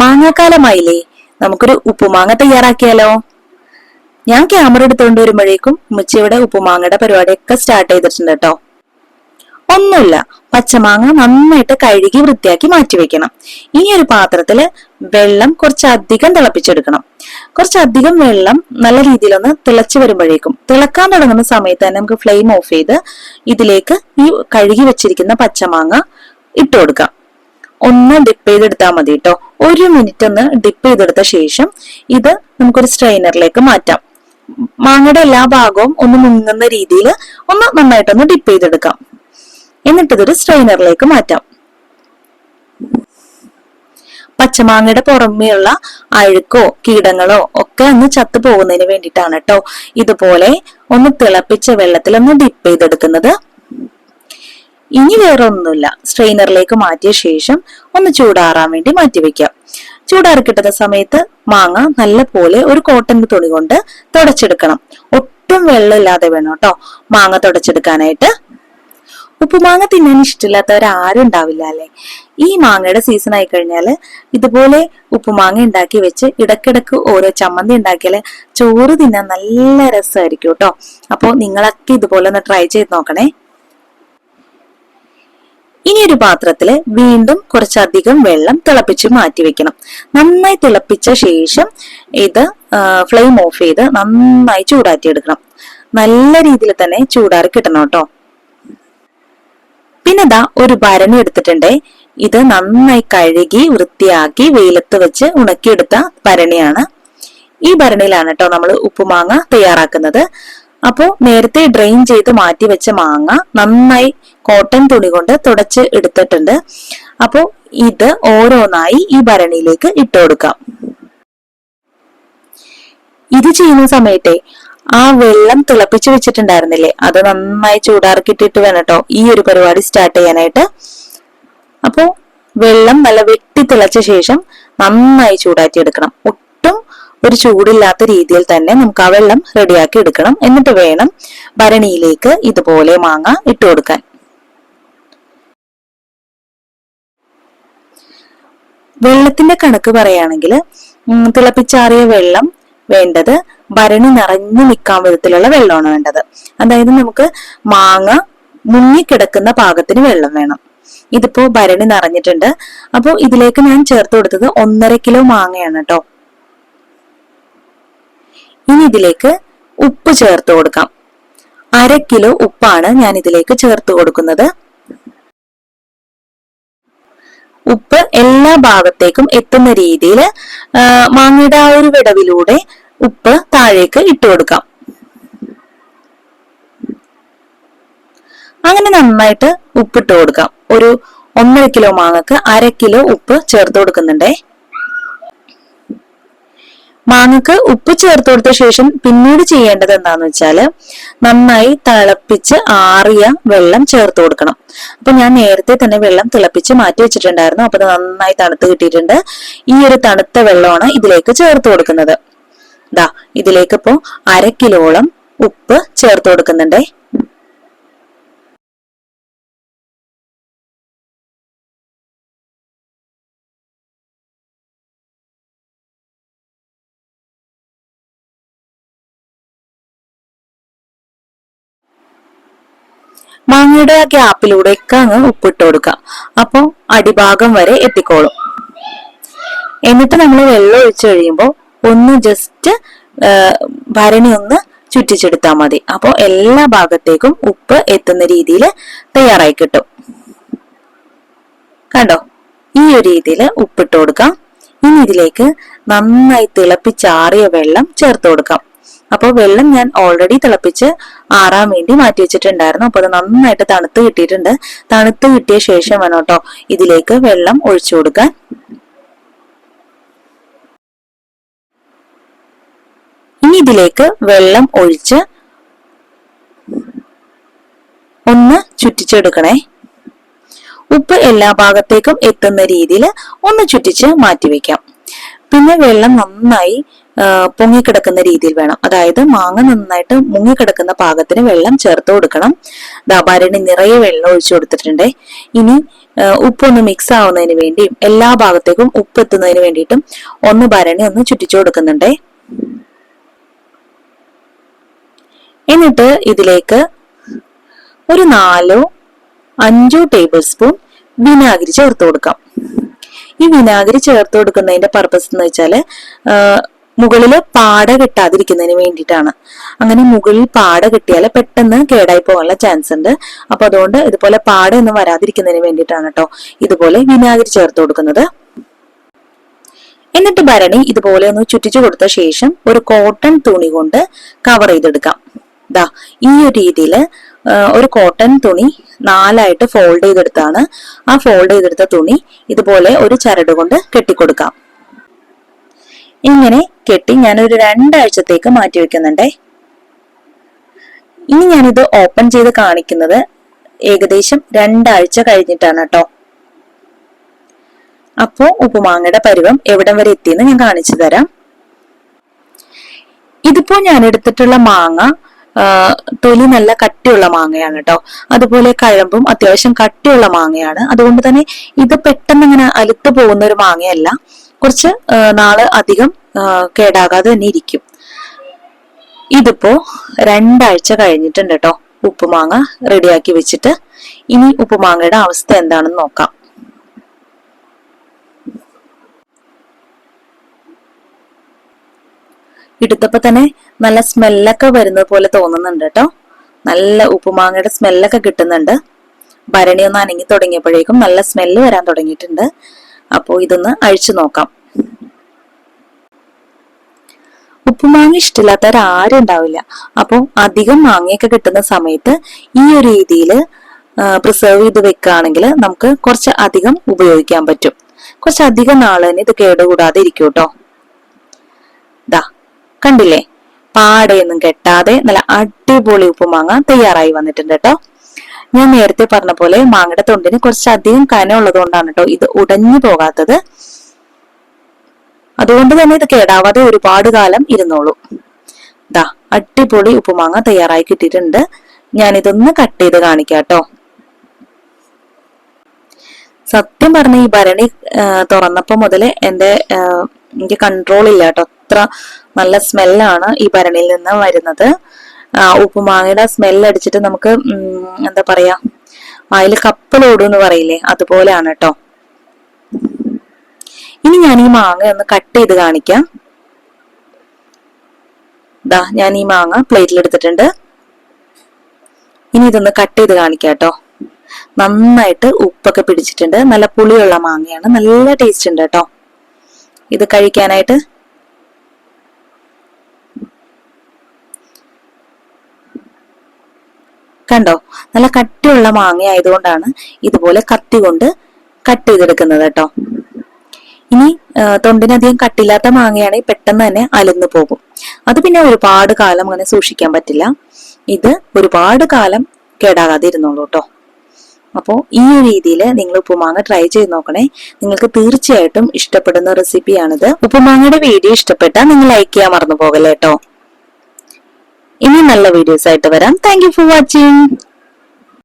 മാങ്ങാക്കാലമായില്ലേ? നമുക്കൊരു ഉപ്പുമാങ്ങ തയ്യാറാക്കിയാലോ? ഞാൻ ക്യാമറ എടുത്തുകൊണ്ട് വരുമ്പോഴേക്കും ഉമ്മച്ചിയുടെ ഉപ്പുമാങ്ങയുടെ പരിപാടിയൊക്കെ സ്റ്റാർട്ട് ചെയ്തിട്ടുണ്ട് കേട്ടോ ഒന്നുമില്ല പച്ചമാങ്ങ നന്നായിട്ട് കഴുകി വൃത്തിയാക്കി മാറ്റി വെക്കണം. ഇനി ഒരു പാത്രത്തിൽ വെള്ളം കുറച്ചധികം തിളപ്പിച്ചെടുക്കണം. കുറച്ചധികം വെള്ളം നല്ല രീതിയിലൊന്ന് തിളച്ചു വരുമ്പോഴേക്കും തിളക്കാൻ തുടങ്ങുന്ന സമയത്ത് തന്നെ നമുക്ക് ഫ്ലെയിം ഓഫ് ചെയ്ത് ഇതിലേക്ക് ഈ കഴുകി വെച്ചിരിക്കുന്ന പച്ചമാങ്ങ ഇട്ട് കൊടുക്കാം. ഒന്ന് ഡിപ്പ് ചെയ്തെടുത്താൽ മതി കേട്ടോ ഒരു മിനിറ്റ് ഒന്ന് ഡിപ്പ് ചെയ്തെടുത്ത ശേഷം ഇത് നമുക്കൊരു സ്ട്രെയിനറിലേക്ക് മാറ്റാം. മാങ്ങയുടെ എല്ലാ ഭാഗവും ഒന്ന് മുങ്ങുന്ന രീതിയിൽ ഒന്ന് നന്നായിട്ടൊന്ന് ഡിപ്പ് ചെയ്തെടുക്കാം. എന്നിട്ട് ഇതൊരു സ്ട്രെയിനറിലേക്ക് മാറ്റാം. പച്ചമാങ്ങയുടെ പുറമെയുള്ള അഴുക്കോ കീടങ്ങളോ ഒക്കെ ഒന്ന് ചത്തു പോകുന്നതിന് വേണ്ടിയിട്ടാണ് കേട്ടോ ഇതുപോലെ ഒന്ന് തിളപ്പിച്ച വെള്ളത്തിൽ ഒന്ന് ഡിപ്പ് ചെയ്തെടുക്കുന്നത്. ഇനി വേറെ ഒന്നുമില്ല. സ്ട്രെയിനറിലേക്ക് മാറ്റിയ ശേഷം ഒന്ന് ചൂടാറാൻ വേണ്ടി മാറ്റി വെക്കാം ചൂടാറി കിട്ടുന്ന സമയത്ത് മാങ്ങ നല്ല പോലെ ഒരു കോട്ടന്റെ തുണി കൊണ്ട് തുടച്ചെടുക്കണം. ഒട്ടും വെള്ളമില്ലാതെ വേണം കേട്ടോ മാങ്ങ തുടച്ചെടുക്കാനായിട്ട്. ഉപ്പുമാങ്ങ തിന്നാൻ ഇഷ്ടമില്ലാത്തവർ ആരും ഉണ്ടാവില്ല അല്ലെ? ഈ മാങ്ങയുടെ സീസൺ ആയി കഴിഞ്ഞാൽ ഇതുപോലെ ഉപ്പുമാങ്ങ ഉണ്ടാക്കി വെച്ച് ഇടക്കിടക്ക് ഓരോ ചമ്മന്തി ഉണ്ടാക്കിയാൽ ചോറ് തിന്നാൻ നല്ല രസമായിരിക്കും കേട്ടോ. അപ്പൊ നിങ്ങളൊക്കെ ഇതുപോലെ ഒന്ന് ട്രൈ ചെയ്ത് നോക്കണേ. ഇനി ഒരു പാത്രത്തിൽ വീണ്ടും കുറച്ചധികം വെള്ളം തിളപ്പിച്ച് മാറ്റി വെക്കണം. നന്നായി തിളപ്പിച്ച ശേഷം ഇത് ഫ്ലെയിം ഓഫ് ചെയ്ത് നന്നായി ചൂടാറ്റി എടുക്കണം നല്ല രീതിയിൽ തന്നെ ചൂടാറി കിട്ടണം കേട്ടോ. പിന്നെ ദാ ഒരു ഭരണി എടുത്തിട്ടുണ്ടേ. ഇത് നന്നായി കഴുകി വൃത്തിയാക്കി വെയിലത്ത് വെച്ച് ഉണക്കിയെടുത്ത ഭരണിയാണ്. ഈ ഭരണിയിലാണ് കേട്ടോ നമ്മൾ ഉപ്പുമാങ്ങ തയ്യാറാക്കുന്നത്. അപ്പോൾ നേരത്തെ ഡ്രെയിൻ ചെയ്ത് മാറ്റി വെച്ച മാങ്ങ നന്നായി കോട്ടൺ തുണി കൊണ്ട് തുടച്ച് എടുത്തിട്ടുണ്ട്. അപ്പോ ഇത് ഓരോന്നായി ഈ ഭരണിയിലേക്ക് ഇട്ട് കൊടുക്കാം. ഇത് ചെയ്യുന്ന സമയത്തെ ആ വെള്ളം തിളപ്പിച്ചു വെച്ചിട്ടുണ്ടായിരുന്നില്ലേ? അത് നന്നായി ചൂടാറക്കിട്ടിട്ട് വേണം കേട്ടോ ഈ ഒരു പരിപാടി സ്റ്റാർട്ട് ചെയ്യാനായിട്ട്. അപ്പോ വെള്ളം നല്ല വെട്ടി തിളച്ച ശേഷം നന്നായി ചൂടാറ്റി എടുക്കണം ഒട്ടും ഒരു ചൂടില്ലാത്ത രീതിയിൽ തന്നെ നമുക്ക് ആ വെള്ളം റെഡിയാക്കി എടുക്കണം. എന്നിട്ട് വേണം ഭരണിയിലേക്ക് ഇതുപോലെ മാങ്ങ ഇട്ട് കൊടുക്കാൻ. വെള്ളത്തിന്റെ കണക്ക് പറയുകയാണെങ്കിൽ തിളപ്പിച്ചാറിയ വെള്ളം വേണ്ടത് ഭരണി നിറഞ്ഞു നിൽക്കാൻ വിധത്തിലുള്ള വെള്ളമാണ് വേണ്ടത്. അതായത് നമുക്ക് മാങ്ങ മുങ്ങിക്കിടക്കുന്ന പാകത്തിന് വെള്ളം വേണം. ഇതിപ്പോ ഭരണി നിറഞ്ഞിട്ടുണ്ട്. അപ്പോൾ ഇതിലേക്ക് ഞാൻ ചേർത്ത് കൊടുത്തത് ഒന്നര കിലോ മാങ്ങയാണ് കേട്ടോ. ഇനി ഇതിലേക്ക് ഉപ്പ് ചേർത്ത് കൊടുക്കാം. അര കിലോ ഉപ്പാണ് ഞാൻ ഇതിലേക്ക് ചേർത്ത് കൊടുക്കുന്നത്. ഉപ്പ് എല്ലാ ഭാഗത്തേക്കും എത്തുന്ന രീതിയിൽ മാങ്ങയുടെ ആ ഒരു വിടവിലൂടെ ഉപ്പ് താഴേക്ക് ഇട്ട് കൊടുക്കാം. അങ്ങനെ നന്നായിട്ട് ഉപ്പിട്ട് കൊടുക്കാം. ഒരു ഒന്നര കിലോ മാങ്ങക്ക് അര കിലോ ഉപ്പ് ചേർത്ത് കൊടുക്കുന്നുണ്ടേ. മാങ്ങക്ക് ഉപ്പ് ചേർത്ത് കൊടുത്ത ശേഷം പിന്നീട് ചെയ്യേണ്ടത് എന്താന്ന് വെച്ചാൽ നന്നായി തിളപ്പിച്ച് ആറിയ വെള്ളം ചേർത്ത് കൊടുക്കണം. അപ്പൊ ഞാൻ നേരത്തെ തന്നെ വെള്ളം തിളപ്പിച്ച് മാറ്റി വെച്ചിട്ടുണ്ടായിരുന്നു. അപ്പൊ നന്നായി തണുത്ത് കിട്ടിയിട്ടുണ്ട്. ഈ ഒരു തണുത്ത വെള്ളമാണ് ഇതിലേക്ക് ചേർത്ത് കൊടുക്കുന്നത്. ദാ ഇതിലേക്ക് ഇപ്പോ അര കിലോളം ഉപ്പ് ചേർത്ത് കൊടുക്കുന്നുണ്ടേ. മാങ്ങയുടെ ആ ഗ്യാപ്പിലൂടെയൊക്കെ അങ്ങ് ഉപ്പിട്ട് കൊടുക്കുക അപ്പൊ അടിഭാഗം വരെ എത്തിക്കോളും. എന്നിട്ട് നമ്മൾ വെള്ളം ഒഴിച്ചു കഴിയുമ്പോൾ ഒന്ന് ജസ്റ്റ് ഭരണി ഒന്ന് ചുറ്റിച്ചെടുത്താൽ മതി. അപ്പോൾ എല്ലാ ഭാഗത്തേക്കും ഉപ്പ് എത്തുന്ന രീതിയിൽ തയ്യാറായി കിട്ടും. കണ്ടോ? ഈ ഒരു രീതിയിൽ ഉപ്പിട്ട് കൊടുക്കാം. ഇനി ഇതിലേക്ക് നന്നായി തിളപ്പിച്ചാറിയ വെള്ളം ചേർത്ത് കൊടുക്കാം. അപ്പോൾ വെള്ളം ഞാൻ ഓൾറെഡി തിളപ്പിച്ച് ആറാൻ വേണ്ടി മാറ്റി വെച്ചിട്ടുണ്ടായിരുന്നു. അപ്പോൾ അത് നന്നായിട്ട് തണുത്ത് കിട്ടിയിട്ടുണ്ട്. തണുത്ത് കിട്ടിയ ശേഷം വേണം കേട്ടോ ഇതിലേക്ക് വെള്ളം ഒഴിച്ചു കൊടുക്കാൻ. ഇനി ഇതിലേക്ക് വെള്ളം ഒഴിച്ച് ഒന്ന് ചുറ്റിച്ചെടുക്കണേ. ഉപ്പ് എല്ലാ ഭാഗത്തേക്കും എത്തുന്ന രീതിയിൽ ഒന്ന് ചുറ്റിച്ച് മാറ്റിവെക്കാം പിന്നെ വെള്ളം നന്നായി പൊങ്ങിക്കിടക്കുന്ന രീതിയിൽ വേണം. അതായത് മാങ്ങ നന്നായിട്ട് മുങ്ങിക്കിടക്കുന്ന പാകത്തിന് വെള്ളം ചേർത്ത് കൊടുക്കണം. ദാബാരണി നിറയെ വെള്ളം ഒഴിച്ചു കൊടുത്തിട്ടുണ്ട്. ഇനി ഉപ്പൊന്ന് മിക്സ് ആവുന്നതിന് വേണ്ടിയും എല്ലാ ഭാഗത്തേക്കും ഉപ്പ് എത്തുന്നതിന് വേണ്ടിയിട്ടും ഒന്ന് ഭരണി ഒന്ന് ചുറ്റിച്ചു കൊടുക്കുന്നുണ്ട്. എന്നിട്ട് ഇതിലേക്ക് ഒരു നാലോ അഞ്ചോ ടേബിൾ സ്പൂൺ വിനാഗിരി ചേർത്ത് കൊടുക്കാം. ഈ വിനാഗിരി ചേർത്ത് കൊടുക്കുന്നതിന്റെ പർപ്പസ് എന്ന് വെച്ചാൽ മുകളിൽ പാട കെട്ടാതിരിക്കുന്നതിന് വേണ്ടിയിട്ടാണ്. അങ്ങനെ മുകളിൽ പാട കെട്ടിയാൽ പെട്ടെന്ന് കേടായി പോകാനുള്ള ചാൻസ് ഉണ്ട്. അപ്പൊ അതുകൊണ്ട് ഇതുപോലെ പാട ഒന്നും വരാതിരിക്കുന്നതിന് വേണ്ടിയിട്ടാണ് കേട്ടോ ഇതുപോലെ വിനാഗിരി ചേർത്ത് കൊടുക്കുന്നത്. എന്നിട്ട് ഭരണി ഇതുപോലെ ഒന്ന് ചുറ്റിച്ചു കൊടുത്ത ശേഷം ഒരു കോട്ടൺ തുണി കൊണ്ട് കവർ ചെയ്തെടുക്കാം. ദാ ഈ ഒരു രീതിയിൽ ഒരു കോട്ടൺ തുണി നാലായിട്ട് ഫോൾഡ് ചെയ്തെടുത്താണ്. ആ ഫോൾഡ് ചെയ്തെടുത്ത തുണി ഇതുപോലെ ഒരു ചരട് കൊണ്ട് കെട്ടിക്കൊടുക്കാം. ഇങ്ങനെ കെട്ടി ഞാനൊരു രണ്ടാഴ്ചത്തേക്ക് മാറ്റി വെക്കുന്നുണ്ടേ. ഇനി ഞാനിത് ഓപ്പൺ ചെയ്ത് കാണിക്കുന്നത് ഏകദേശം രണ്ടാഴ്ച കഴിഞ്ഞിട്ടാണ് കേട്ടോ അപ്പോ ഉപ്പുമാങ്ങയുടെ പരുവം എവിടം വരെ എത്തിയെന്ന് ഞാൻ കാണിച്ചു തരാം. ഇതിപ്പോ ഞാൻ എടുത്തിട്ടുള്ള മാങ്ങ തൊലി നല്ല കട്ടിയുള്ള മാങ്ങയാണ് കേട്ടോ അതുപോലെ കഴമ്പും അത്യാവശ്യം കട്ടിയുള്ള മാങ്ങയാണ്. അതുകൊണ്ട് തന്നെ ഇത് പെട്ടെന്ന് ഇങ്ങനെ അലുത്തു പോകുന്ന ഒരു മാങ്ങയല്ല. കുറച്ച് നാൾ അധികം കേടാകാതെ തന്നെ ഇരിക്കും. ഇതിപ്പോ രണ്ടാഴ്ച കഴിഞ്ഞിട്ടുണ്ട് കേട്ടോ ഉപ്പുമാങ്ങ റെഡിയാക്കി വെച്ചിട്ട്. ഇനി ഉപ്പുമാങ്ങയുടെ അവസ്ഥ എന്താണെന്ന് നോക്കാം. എടുത്തപ്പോ തന്നെ നല്ല സ്മെല്ലൊക്കെ വരുന്നത് പോലെ തോന്നുന്നുണ്ട് കേട്ടോ നല്ല ഉപ്പുമാങ്ങയുടെ സ്മെല്ലൊക്കെ കിട്ടുന്നുണ്ട്. ഭരണി ഒന്ന് അനങ്ങി തുടങ്ങിയപ്പോഴേക്കും നല്ല സ്മെല്ല് വരാൻ തുടങ്ങിയിട്ടുണ്ട്. അപ്പോൾ ഇതൊന്ന് അഴിച്ചു നോക്കാം. ഉപ്പുമാങ്ങ ഇഷ്ടമില്ലാത്തവർ ആരും ഉണ്ടാവില്ല അപ്പോൾ അധികം മാങ്ങയൊക്കെ കിട്ടുന്ന സമയത്ത് ഈ ഒരു രീതിയിൽ പ്രിസർവ് ചെയ്ത് വെക്കുകയാണെങ്കിൽ നമുക്ക് കുറച്ച് അധികം ഉപയോഗിക്കാൻ പറ്റും. കുറച്ച് അധികം നാൾ തന്നെ ഇത് കേടുകൂടാതെ ഇരിക്കും കേട്ടോ. ദാ കണ്ടില്ലേ? പാടയൊന്നും കെട്ടാതെ നല്ല അടിപൊളി ഉപ്പുമാങ്ങ തയ്യാറായി വന്നിട്ടുണ്ട് കേട്ടോ. ഞാൻ നേരത്തെ പറഞ്ഞ പോലെ മാങ്ങയുടെ തൊണ്ടിന് കുറച്ചധികം കന ഉള്ളത് കൊണ്ടാണ് കേട്ടോ ഇത് ഉടഞ്ഞു പോകാത്തത്. അതുകൊണ്ട് തന്നെ ഇത് കേടാവാതെ ഒരുപാട് കാലം ഇരുന്നോളൂ. ദാ അടിപൊളി ഉപ്പുമാങ്ങ തയ്യാറായി കിട്ടിയിട്ടുണ്ട്. ഞാൻ ഇതൊന്ന് കട്ട് ചെയ്ത് കാണിക്കാം കേട്ടോ സത്യം പറഞ്ഞ ഈ ഭരണി തുറന്നപ്പോ മുതൽ എന്റെ എനിക്ക് കൺട്രോൾ ഇല്ല കേട്ടോ അത്ര നല്ല സ്മെല്ലാണ് ഈ ഭരണിയിൽ നിന്ന് വരുന്നത്. ഉപ്പുമാങ്ങയുടെ സ്മെല്ലടിച്ചിട്ട് നമുക്ക് എന്താ പറയാ വായിൽ കപ്പലോടും എന്ന് പറയില്ലേ അതുപോലെയാണ് കേട്ടോ ഇനി ഞാൻ ഈ മാങ്ങ ഒന്ന് കട്ട് ചെയ്ത് കാണിക്കാം. ദാ ഞാൻ ഈ മാങ്ങ പ്ലേറ്റിൽ എടുത്തിട്ടുണ്ട്. ഇനി ഇതൊന്ന് കട്ട് ചെയ്ത് കാണിക്കാം കേട്ടോ നന്നായിട്ട് ഉപ്പൊക്കെ പിടിച്ചിട്ടുണ്ട്. നല്ല പുളിയുള്ള മാങ്ങയാണ്. നല്ല ടേസ്റ്റ് ഉണ്ട് കേട്ടോ ഇത് കഴിക്കാനായിട്ട് കണ്ടോ? നല്ല കട്ടിയുള്ള മാങ്ങ ആയതുകൊണ്ടാണ് ഇതുപോലെ കത്തി കൊണ്ട് കട്ട് ചെയ്തെടുക്കുന്നത് കേട്ടോ. ഇനി തൊണ്ടിനധികം കട്ടില്ലാത്ത മാങ്ങയാണെങ്കിൽ പെട്ടെന്ന് തന്നെ അലന്നു പോകും. അത് പിന്നെ ഒരുപാട് കാലം അങ്ങനെ സൂക്ഷിക്കാൻ പറ്റില്ല. ഇത് ഒരുപാട് കാലം കേടാകാതെ ഇരുന്നോളൂ കേട്ടോ. അപ്പോൾ ഈ രീതിയിൽ നിങ്ങൾ ഉപ്പുമാങ്ങ ട്രൈ ചെയ്ത് നോക്കണേ. നിങ്ങൾക്ക് തീർച്ചയായിട്ടും ഇഷ്ടപ്പെടുന്ന റെസിപ്പിയാണിത്. ഉപ്പുമാങ്ങയുടെ വീഡിയോ ഇഷ്ടപ്പെട്ടാൽ നിങ്ങൾ ലൈക്ക് ചെയ്യാൻ മറന്നു പോകല്ലേ കേട്ടോ. ഇനി നല്ല വീഡിയോസ് ആയിട്ട് വരാം. Thank for watching